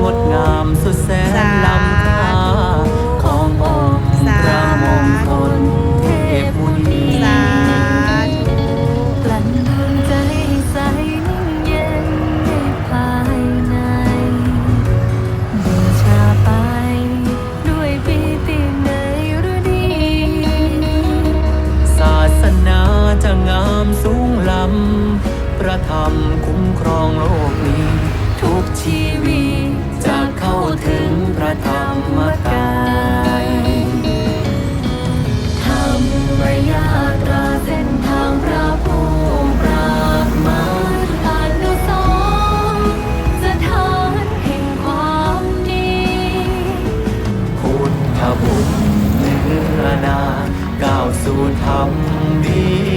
งดงามสุดแสนล้ำค่าขององค์พระมงคลเทพบุญสาลั่นดวงใจใสนิ่งเย็นในภายในบูชาไปด้วยปิติในฤดี ศาสนาจะงามสูงล้ำพระธรรมคุ้มครองโลกนี้ ชีวีจะเข้าถึงพระธรรมกายทำรมยาตราเส้นทางพระผู้ปราบมารอนุสรณ์สถานแห่งความดี พุทธบุญเนื้อนาก้าวสู่ธรรมดี